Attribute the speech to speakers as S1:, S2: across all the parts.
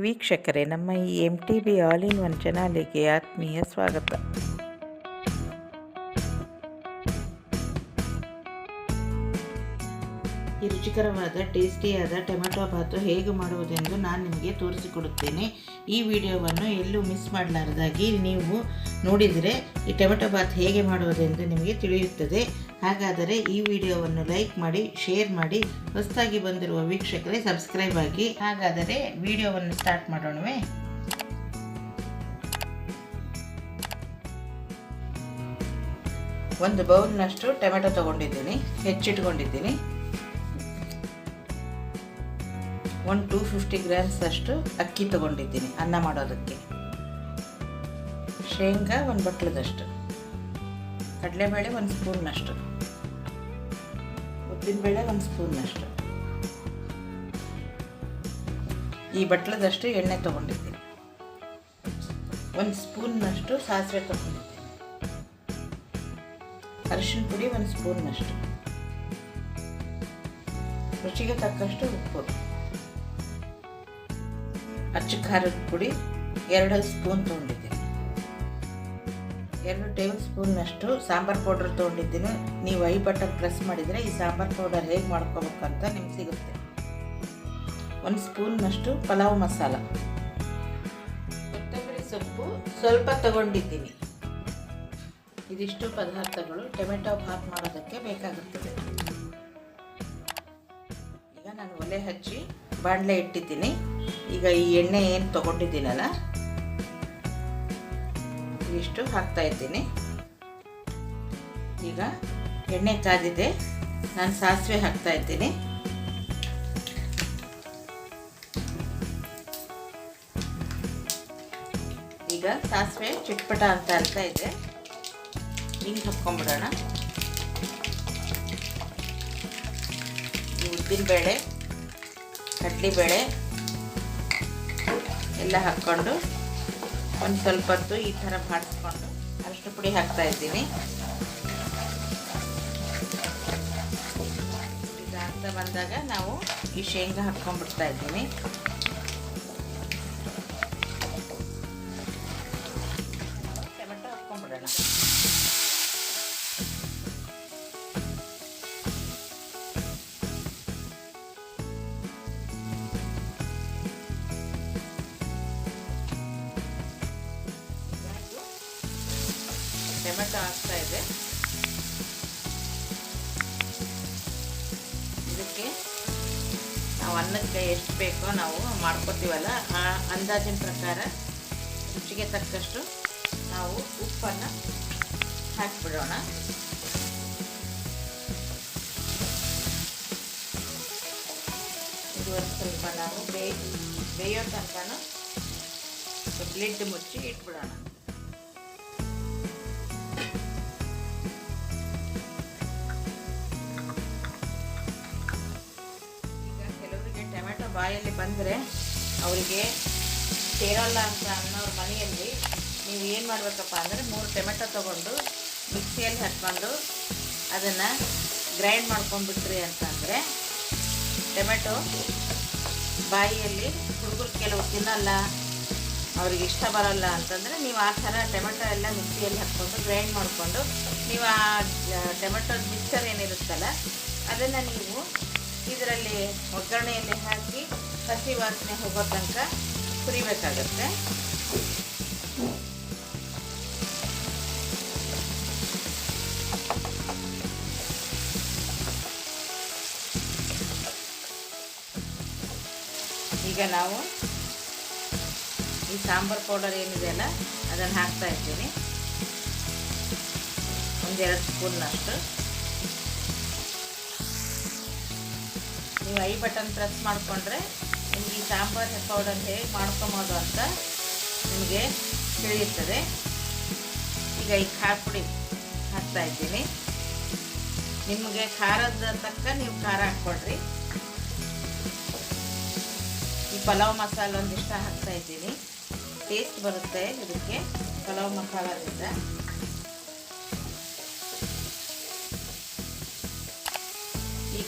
S1: ವೀಕ್ಷಕರೇ ನಮ್ಮ ಈ M T B all in one ಚಾನಲಿಗೆ ಆತ್ಮೀಯ ಸ್ವಾಗತ. ಈ ರುಚಿಕರವಾದ, ಟೇಸ್ಟಿಯಾದ ಟೊಮೆಟೊ ಭಾತು ಹೇಗೆ ಮಾಡುವುದೆಂದು ನಾನು ನಿಮಗೆ ತೋರಿಸಿಕೊಡುತ್ತೇನೆ. ಈ ವಿಡಿಯೋವನ್ನು ಎಲ್ಲೂ ಮಿಸ್ ಮಾಡಲಾರದಾಗಿ ನೀವು ನೋಡಿದರೆ ಈ ಟೊಮೆಟೊ ಬಾತ್ ಹೇಗೆ ಮಾಡುವುದೆಂದು ನಿಮಗೆ ತಿಳಿಯುತ್ತದೆ. ಹಾಗಾದರೆ ಈ ವಿಡಿಯೋವನ್ನು ಲೈಕ್ ಮಾಡಿ, ಶೇರ್ ಮಾಡಿ, ಹೊಸದಾಗಿ ಬಂದಿರುವ ವೀಕ್ಷಕರೇ ಸಬ್ಸ್ಕ್ರೈಬ್ ಆಗಿ. ಹಾಗಾದರೆ ವಿಡಿಯೋವನ್ನು ಸ್ಟಾರ್ಟ್ ಮಾಡೋಣವೇ. ಒಂದು ಬೌಲ್ನಷ್ಟು ಟೊಮೆಟೊ ತಗೊಂಡಿದ್ದೀನಿ, ಹೆಚ್ಚಿಟ್ಕೊಂಡಿದ್ದೀನಿ. ಒಂದು ಟೂ ಫಿಫ್ಟಿ ಗ್ರಾಮ್ಸ್ ಅಷ್ಟು ಅಕ್ಕಿ ತಗೊಂಡಿದ್ದೀನಿ ಅನ್ನ ಮಾಡೋದಕ್ಕೆ. ಶೇಂಗಾ ಒಂದು ಬಟ್ಲದಷ್ಟು. ಕಡಲೆಬೇಳೆ ಒಂದು ಸ್ಪೂನ್ನಷ್ಟು ಉದ್ದಿನಬೇಳೆ ಒಂದು ಸ್ಪೂನ್ನಷ್ಟು ಈ ಬಟ್ಲದಷ್ಟು ಎಣ್ಣೆ ತಗೊಂಡಿದ್ದೀನಿ. ಒಂದು ಸ್ಪೂನ್ನಷ್ಟು ಸಾಸಿವೆ ತೊಗೊಂಡಿದ್ದೀನಿ. ಅರಿಶಿನ ಪುಡಿ ಒಂದು ಸ್ಪೂನ್ನಷ್ಟು ರುಚಿಗೆ ತಕ್ಕಷ್ಟು ಉಪ್ಪು. ಅಚ್ಚ ಖಾರದ ಪುಡಿ ಎರಡು ಸ್ಪೂನ್ ತೊಗೊಂಡಿದ್ದೀನಿ. ಎರಡು ಟೇಬಲ್ ಸ್ಪೂನ್ನಷ್ಟು ಸಾಂಬಾರು ಪೌಡರ್ ತೊಗೊಂಡಿದ್ದೀನಿ. ನೀವು ಐ ಬಟನ್ ಪ್ರೆಸ್ ಮಾಡಿದರೆ ಈ ಸಾಂಬಾರು ಪೌಡರ್ ಹೇಗೆ ಮಾಡ್ಕೋಬೇಕಂತ ನಿಮ್ಗೆ ಸಿಗುತ್ತೆ. ಒಂದು ಸ್ಪೂನ್ನಷ್ಟು ಪಲಾವ್ ಮಸಾಲ. ಕೊತ್ತಂಬರಿ ಸೊಪ್ಪು ಸ್ವಲ್ಪ ತಗೊಂಡಿದ್ದೀನಿ. ಇದಿಷ್ಟು ಪದಾರ್ಥಗಳು ಟೊಮೆಟೊ ಭಾತ್ ಮಾಡೋದಕ್ಕೆ ಬೇಕಾಗುತ್ತದೆ. ಈಗ ನಾನು ಒಲೆ ಹಚ್ಚಿ ಬಾಣಲೆ ಇಟ್ಟಿದ್ದೀನಿ. ಈಗ ಈ ಎಣ್ಣೆ ಏನು ತಗೊಂಡಿದ್ದೀನಲ್ಲ ಇಷ್ಟು ಹಾಕ್ತಾ ಇದ್ದೀನಿ. ಈಗ ಎಣ್ಣೆ ಕಾದಿದೆ, ನಾನು ಸಾಸಿವೆ ಹಾಕ್ತಾ ಇದ್ದೀನಿ. ಈಗ ಸಾಸಿವೆ ಚಿಟ್ಪಟ ಅಂತ ಅರ್ಥ ಇದೆ. ಹಿಂಗೆ ಹಾಕ್ಕೊಂಬಿಡೋಣ. ಉದ್ದಿನಬೇಳೆ, ಕಡಲೆಬೇಳೆ ಎಲ್ಲ ಹಾಕ್ಕೊಂಡು ಒಂದು ಸ್ವಲ್ಪ ಹೊತ್ತು ಈ ಥರ ಬಾಡಿಸ್ಕೊಂಡು ಅರಿಶಿನ ಪುಡಿ ಹಾಕ್ತಾ ಇದ್ದೀನಿ. ಇದು ಬಂದಾಗ ನಾವು ಈ ಶೇಂಗಾ ಹಾಕ್ಕೊಂಡ್ಬಿಡ್ತಾ ಇದ್ದೀನಿ. ಅನ್ನಕ್ಕೆ ಎಷ್ಟು ಬೇಕೋ ನಾವು ಮಾಡ್ಕೊತೀವಲ್ಲ, ಆ ಅಂದಾಜಿನ ಪ್ರಕಾರ ರುಚಿಗೆ ತಕ್ಕಷ್ಟು ನಾವು ಉಪ್ಪನ್ನು ಹಾಕಿಬಿಡೋಣ. ಇದು ಒಂದು ಸ್ವಲ್ಪ ನಾವು ಬೇಯ ತನಕ ಲಿಡ್ ಮುಚ್ಚಿ ಇಟ್ಬಿಡೋಣ. ಬಾಯಲ್ಲಿ ಬಂದರೆ ಅವರಿಗೆ ಸೇರಲ್ಲ ಅಂತ ಅನ್ನೋರ ಮನೆಯಲ್ಲಿ ನೀವು ಏನು ಮಾಡಬೇಕಪ್ಪ ಅಂದರೆ ಮೂರು ಟೊಮೆಟೊ ತೊಗೊಂಡು ಮಿಕ್ಸಿಯಲ್ಲಿ ಹಾಕ್ಕೊಂಡು ಅದನ್ನು ಗ್ರೈಂಡ್ ಮಾಡ್ಕೊಂಡ್ಬಿಟ್ರಿ ಅಂತಂದರೆ ಟೊಮೆಟೊ ಬಾಯಿಯಲ್ಲಿ ಹುಡುಗರು ಕೆಲವು ತಿನ್ನಲ್ಲ, ಅವ್ರಿಗೆ ಇಷ್ಟ ಬರೋಲ್ಲ ಅಂತಂದರೆ ನೀವು ಆ ಥರ ಟೊಮೆಟೊ ಎಲ್ಲ ಮಿಕ್ಸಿಯಲ್ಲಿ ಹಾಕ್ಕೊಂಡು ಗ್ರೈಂಡ್ ಮಾಡಿಕೊಂಡು ನೀವು ಆ ಟೊಮೆಟೊ ಮಿಕ್ಸರ್ ಏನಿರುತ್ತಲ್ಲ, ಅದನ್ನು ನೀವು ಇದರಲ್ಲಿ ಒಗ್ಗರಣೆಯಲ್ಲಿ ಹಾಕಿ ಹಸಿ ವಾಸನೆ ಹೋಗೋ ತನಕ ಹುರಿಬೇಕಾಗತ್ತೆ ಈಗ ನಾವು ಈ ಸಾಂಬಾರು ಪೌಡರ್ ಏನಿದೆ ಅಲ್ಲ, ಅದನ್ನು ಹಾಕ್ತಾ ಇದ್ದೀನಿ. ಒಂದೆರಡು ಸ್ಪೂನ್ನಷ್ಟು ನೀವು ಐ ಬಟನ್ ಪ್ರೆಸ್ ಮಾಡಿಕೊಂಡ್ರೆ ನಿಮಗೆ ಈ ಸಾಂಬಾರು ಪೌಡರ್ ಹೇಗೆ ಮಾಡ್ಕೊಬೋದು ಅಂತ ನಿಮಗೆ ತಿಳಿಯುತ್ತದೆ. ಈಗ ಈ ಖಾರ ಪುಡಿ ಹಾಕ್ತಾ ಇದ್ದೀನಿ. ನಿಮಗೆ ಖಾರದ ತಕ್ಕ ನೀವು ಖಾರ ಹಾಕ್ಕೊಡ್ರಿ ಈ ಪಲಾವ್ ಮಸಾಲ ಒಂದಿಷ್ಟ ಹಾಕ್ತಾ ಇದ್ದೀನಿ. ಟೇಸ್ಟ್ ಬರುತ್ತೆ ಇದಕ್ಕೆ, ಪಲಾವ್ ಮಸಾಲದಿಂದ.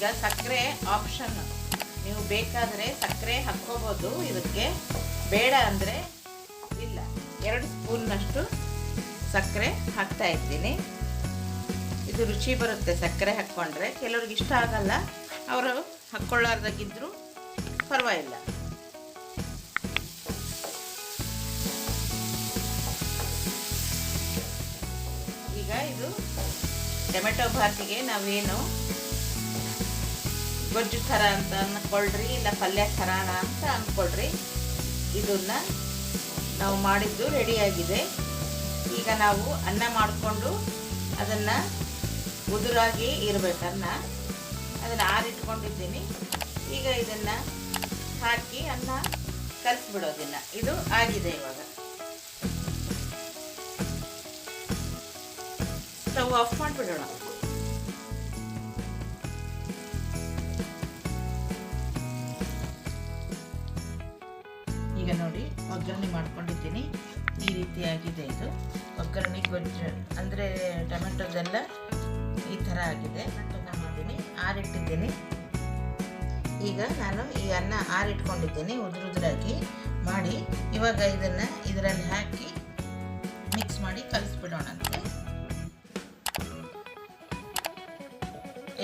S1: ಈಗ ಸಕ್ಕರೆ ಆಪ್ಷನ್ ನೀವು ಬೇಕಾದರೆ ಸಕ್ಕರೆ ಹಾಕ್ಕೋಬೋದು. ಇದಕ್ಕೆ ಬೇಡ ಅಂದರೆ ಇಲ್ಲ. ಎರಡು ಸ್ಪೂನ್ನಷ್ಟು ಸಕ್ಕರೆ ಹಾಕ್ತಾ ಇದ್ದೀನಿ. ಇದು ರುಚಿ ಬರುತ್ತೆ ಸಕ್ಕರೆ ಹಾಕ್ಕೊಂಡ್ರೆ. ಕೆಲವ್ರಿಗೆ ಇಷ್ಟ ಆಗಲ್ಲ. ಅವರು ಹಾಕ್ಕೊಳ್ಳಾರ್ದಾಗಿದ್ದರೂ ಪರವಾಗಿಲ್ಲ. ಈಗ ಇದು ಟೊಮೆಟೊ ಭಾತಿಗೆ ನಾವೇನು ಗೊಜ್ಜು ಥರ ಅಂತ ಅಂದ್ಕೊಳ್ರಿ ಇಲ್ಲ ಪಲ್ಯ ಥರನ ಅಂತ ಅಂದ್ಕೊಳ್ರಿ ಇದನ್ನು ನಾವು ಮಾಡಿದ್ದು ರೆಡಿಯಾಗಿದೆ ಈಗ ನಾವು ಅನ್ನ ಮಾಡಿಕೊಂಡು ಅದನ್ನು ಉದುರಾಗಿ ಇರಬೇಕು ಅನ್ನ. ಅದನ್ನು ಆರಿಟ್ಕೊಂಡಿದ್ದೀನಿ. ಈಗ ಇದನ್ನು ಹಾಕಿ ಅನ್ನ ಕಲಿಸ್ಬಿಡೋದಿಲ್ಲ ಇದು ಆಗಿದೆ ಇವಾಗ. ಸ್ಟವ್ ಆಫ್ ಮಾಡಿಬಿಡೋಣ. ಒಗ್ಗರಣೆ ಮಾಡ್ಕೊಂಡಿದ್ದೀನಿ. ಈ ರೀತಿಯಾಗಿದೆ ಇದು. ಒಗ್ಗರಣೆ ಗೊಜ್ಜು ಅಂದರೆ ಟೊಮೆಟೊದೆಲ್ಲ ಈ ಥರ ಆಗಿದೆ. ಟೊಮೆಟೊ ಮಾಡಿದ್ದೀನಿ. ಆರಿಟ್ಟಿದ್ದೀನಿ. ಈಗ ನಾನು ಈ ಅನ್ನ ಆರಿಟ್ಕೊಂಡಿದ್ದೀನಿ ಉದುರು ಉದುರಾಗಿ ಮಾಡಿ. ಇವಾಗ ಇದನ್ನು ಇದರಲ್ಲಿ ಹಾಕಿ ಮಿಕ್ಸ್ ಮಾಡಿ ಕಲಿಸ್ಬಿಡೋಣಂತೆ.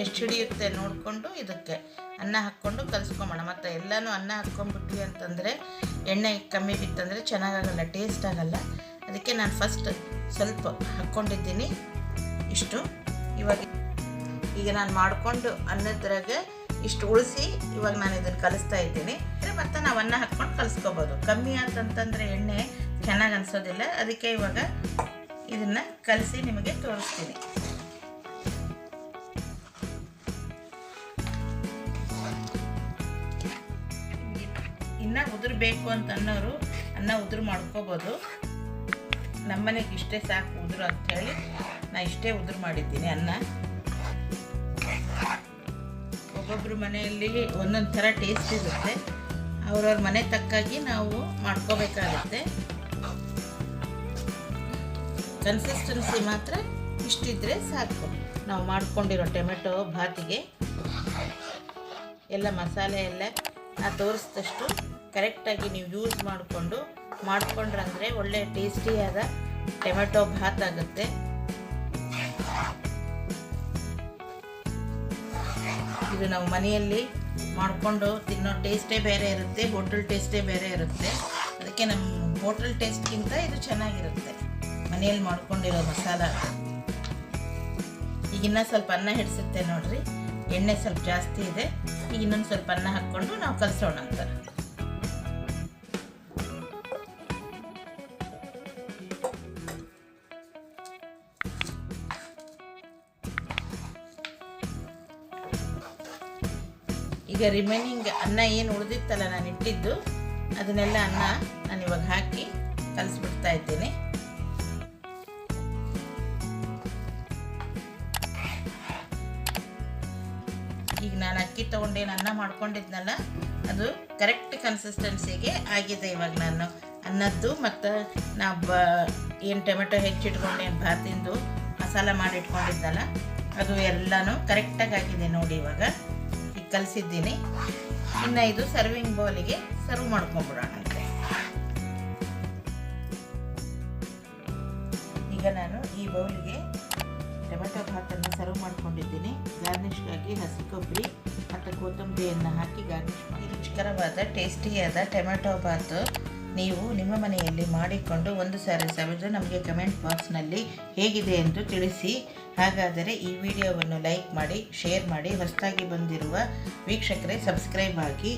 S1: ಎಷ್ಟು ಹಿಡಿಯುತ್ತೆ ನೋಡಿಕೊಂಡು ಇದಕ್ಕೆ ಅನ್ನ ಹಾಕ್ಕೊಂಡು ಕಲಿಸ್ಕೊಂಬೋಣ ಮತ್ತು ಎಲ್ಲನೂ ಅನ್ನ ಹಾಕ್ಕೊಂಡ್ಬಿಟ್ವಿ ಅಂತಂದರೆ ಎಣ್ಣೆ ಕಮ್ಮಿ ಬಿತ್ತಂದರೆ ಚೆನ್ನಾಗಾಗಲ್ಲ ಟೇಸ್ಟ್ ಆಗಲ್ಲ. ಅದಕ್ಕೆ ನಾನು ಫಸ್ಟ್ ಸ್ವಲ್ಪ ಹಾಕ್ಕೊಂಡಿದ್ದೀನಿ ಇಷ್ಟು. ಇವಾಗ ಈಗ ನಾನು ಮಾಡಿಕೊಂಡು ಅನ್ನದ್ರಾಗ ಇಷ್ಟು ಉಳಿಸಿ ಇವಾಗ ನಾನು ಇದನ್ನು ಕಲಿಸ್ತಾ ಇದ್ದೀನಿ. ಮತ್ತು ನಾವು ಅನ್ನ ಹಾಕ್ಕೊಂಡು ಕಲಿಸ್ಕೋಬೋದು. ಕಮ್ಮಿ ಆತಂತಂದರೆ ಎಣ್ಣೆ ಚೆನ್ನಾಗಿ ಅನಿಸೋದಿಲ್ಲ. ಅದಕ್ಕೆ ಇವಾಗ ಇದನ್ನು ಕಲಸಿ ನಿಮಗೆ ತೋರಿಸ್ತೀನಿ. ಇನ್ನು ಉದುರು ಬೇಕು ಅಂತ ಅನ್ನೋರು ಅನ್ನ ಉದುರು ಮಾಡ್ಕೋಬೋದು. ನಮ್ಮನೆಗೆ ಇಷ್ಟೇ ಸಾಕು ಉದುರು ಅಂಥೇಳಿ ನಾ ಇಷ್ಟೇ ಉದುರು ಮಾಡಿದ್ದೀನಿ ಅನ್ನ. ಒಬ್ಬೊಬ್ಬರು ಮನೆಯಲ್ಲಿ ಒಂದೊಂದು ಥರ ಟೇಸ್ಟ್ ಇರುತ್ತೆ. ಅವ್ರವ್ರ ಮನೆ ತಕ್ಕಾಗಿ ನಾವು ಮಾಡ್ಕೋಬೇಕಾಗುತ್ತೆ. ಕನ್ಸಿಸ್ಟೆನ್ಸಿ ಮಾತ್ರ ಇಷ್ಟಿದ್ರೆ ಸಾಕು. ನಾವು ಮಾಡ್ಕೊಂಡಿರೋ ಟೊಮೆಟೊ ಭಾತಿಗೆ ಎಲ್ಲ ಮಸಾಲೆ ಎಲ್ಲ ನಾ ತೋರಿಸಿದಷ್ಟು ಕರೆಕ್ಟಾಗಿ ನೀವು ಯೂಸ್ ಮಾಡಿಕೊಂಡು ಮಾಡಿಕೊಂಡ್ರಂದರೆ ಒಳ್ಳೆ ಟೇಸ್ಟಿಯಾದ ಟೊಮೆಟೊ ಭಾತ್ ಆಗುತ್ತೆ. ಇದು ನಾವು ಮನೆಯಲ್ಲಿ ಮಾಡಿಕೊಂಡು ತಿನ್ನೋ ಟೇಸ್ಟೇ ಬೇರೆ ಇರುತ್ತೆ, ಹೋಟೆಲ್ ಟೇಸ್ಟೇ ಬೇರೆ ಇರುತ್ತೆ. ಅದಕ್ಕೆ ನಮ್ಮ ಹೋಟೆಲ್ ಟೇಸ್ಟ್ಗಿಂತ ಇದು ಚೆನ್ನಾಗಿರುತ್ತೆ. ಮನೆಯಲ್ಲಿ ಮಾಡ್ಕೊಂಡಿರೋ ಮಸಾಲ. ಈಗ ಇನ್ನೂ ಸ್ವಲ್ಪ ಅನ್ನ ಹಿಡಿಸುತ್ತೆ ನೋಡ್ರಿ. ಎಣ್ಣೆ ಸ್ವಲ್ಪ ಜಾಸ್ತಿ ಇದೆ. ಈಗ ಇನ್ನೊಂದು ಸ್ವಲ್ಪ ಅನ್ನ ಹಾಕ್ಕೊಂಡು ನಾವು ಕಲಿಸೋಣ ಅಂತ. ಈಗ ರಿಮೈನಿಂಗ್ ಅನ್ನ ಏನು ಉಳಿದಿತ್ತಲ್ಲ ನಾನು ಇಟ್ಟಿದ್ದು, ಅದನ್ನೆಲ್ಲ ಅನ್ನ ನಾನು ಇವಾಗ ಹಾಕಿ ಕಲಿಸ್ಬಿಡ್ತಾ ಇದ್ದೀನಿ. ಈಗ ನಾನು ಅಕ್ಕಿ ತೊಗೊಂಡೇನು ಅನ್ನ ಮಾಡ್ಕೊಂಡಿದ್ನಲ್ಲ, ಅದು ಕರೆಕ್ಟ್ ಕನ್ಸಿಸ್ಟೆನ್ಸಿಗೆ ಆಗಿದೆ ಇವಾಗ ನಾನು. ಅನ್ನದ್ದು ಮತ್ತು ನಾ ಬ, ಏನು ಟೊಮೆಟೊ ಹೆಚ್ಚಿಟ್ಕೊಂಡೇನು ಭಾತಿಂದು ಮಸಾಲ ಮಾಡಿ ಇಟ್ಕೊಂಡಿದ್ನಲ್ಲ ಅದು ಎಲ್ಲನೂ ಕರೆಕ್ಟಾಗಿ ಆಗಿದೆ ನೋಡಿ ಇವಾಗ. ಕಲಿಸಿದ್ದೀನಿ. ಇನ್ನು ಇದು ಸರ್ವಿಂಗ್ ಬೌಲಿಗೆ ಸರ್ವ್ ಮಾಡ್ಕೊಂಬಿಡೋಣ ಈಗ ನಾನು ಈ ಬೌಲಿಗೆ ಟೊಮೆಟೊ ಭಾತನ್ನು ಸರ್ವ್ ಮಾಡ್ಕೊಂಡಿದ್ದೀನಿ. ಗಾರ್ನಿಷ್ಗಾಗಿ ಹಸಿ ಕೊಬ್ಬರಿ ಮತ್ತು ಕೊತ್ತಂಬರಿಯನ್ನು ಹಾಕಿ ಗಾರ್ನಿಷ್ ಮಾಡಿ. ರುಚಿಕರವಾದ ಟೇಸ್ಟಿಯಾದ ಟೊಮೆಟೊ ಭಾತು ನೀವು ನಿಮ್ಮ ಮನೆಯಲ್ಲಿ ಮಾಡಿಕೊಂಡು ಒಂದು ಸಾರಿ ಸವಿದು ನಮಗೆ ಕಮೆಂಟ್ ಬಾಕ್ಸ್ನಲ್ಲಿ ಹೇಗಿದೆ ಎಂದು ತಿಳಿಸಿ. ಹಾಗಾದರೆ ಈ ವಿಡಿಯೋವನ್ನು ಲೈಕ್ ಮಾಡಿ, ಶೇರ್ ಮಾಡಿ, ಹೊಸದಾಗಿ ಬಂದಿರುವ ವೀಕ್ಷಕರೇ ಸಬ್ಸ್ಕ್ರೈಬ್ ಆಗಿ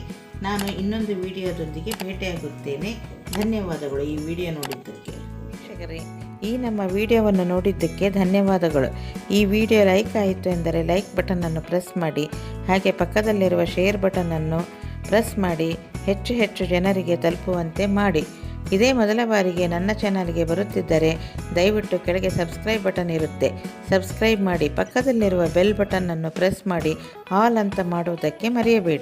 S1: ನಾನು ಇನ್ನೊಂದು ವಿಡಿಯೋದೊಂದಿಗೆ ಭೇಟಿಯಾಗುತ್ತೇನೆ. ಧನ್ಯವಾದಗಳು ಈ ವಿಡಿಯೋ ನೋಡಿದ್ದಕ್ಕೆ. ವೀಕ್ಷಕರೇ, ಈ ನಮ್ಮ ವಿಡಿಯೋವನ್ನು ನೋಡಿದ್ದಕ್ಕೆ ಧನ್ಯವಾದಗಳು. ಈ ವಿಡಿಯೋ ಲೈಕ್ ಆಯಿತು ಎಂದರೆ ಲೈಕ್ ಬಟನನ್ನು ಪ್ರೆಸ್ ಮಾಡಿ, ಹಾಗೆ ಪಕ್ಕದಲ್ಲಿರುವ ಶೇರ್ ಬಟನನ್ನು ಪ್ರೆಸ್ ಮಾಡಿ, ಹೆಚ್ಚು ಹೆಚ್ಚು ಜನರಿಗೆ ತಲುಪುವಂತೆ ಮಾಡಿ. ಇದೇ ಮೊದಲ ಬಾರಿಗೆ ನನ್ನ ಚಾನಲ್ಗೆ ಬರುತ್ತಿದ್ದರೆ ದಯವಿಟ್ಟು ಕೆಳಗೆ ಸಬ್ಸ್ಕ್ರೈಬ್ ಬಟನ್ ಇರುತ್ತೆ. ಸಬ್ಸ್ಕ್ರೈಬ್ ಮಾಡಿ ಪಕ್ಕದಲ್ಲಿರುವ ಬೆಲ್ ಬಟನನ್ನು ಪ್ರೆಸ್ ಮಾಡಿ. ಆಲ್ ಅಂತ ಮಾಡುವುದಕ್ಕೆ ಮರೆಯಬೇಡಿ.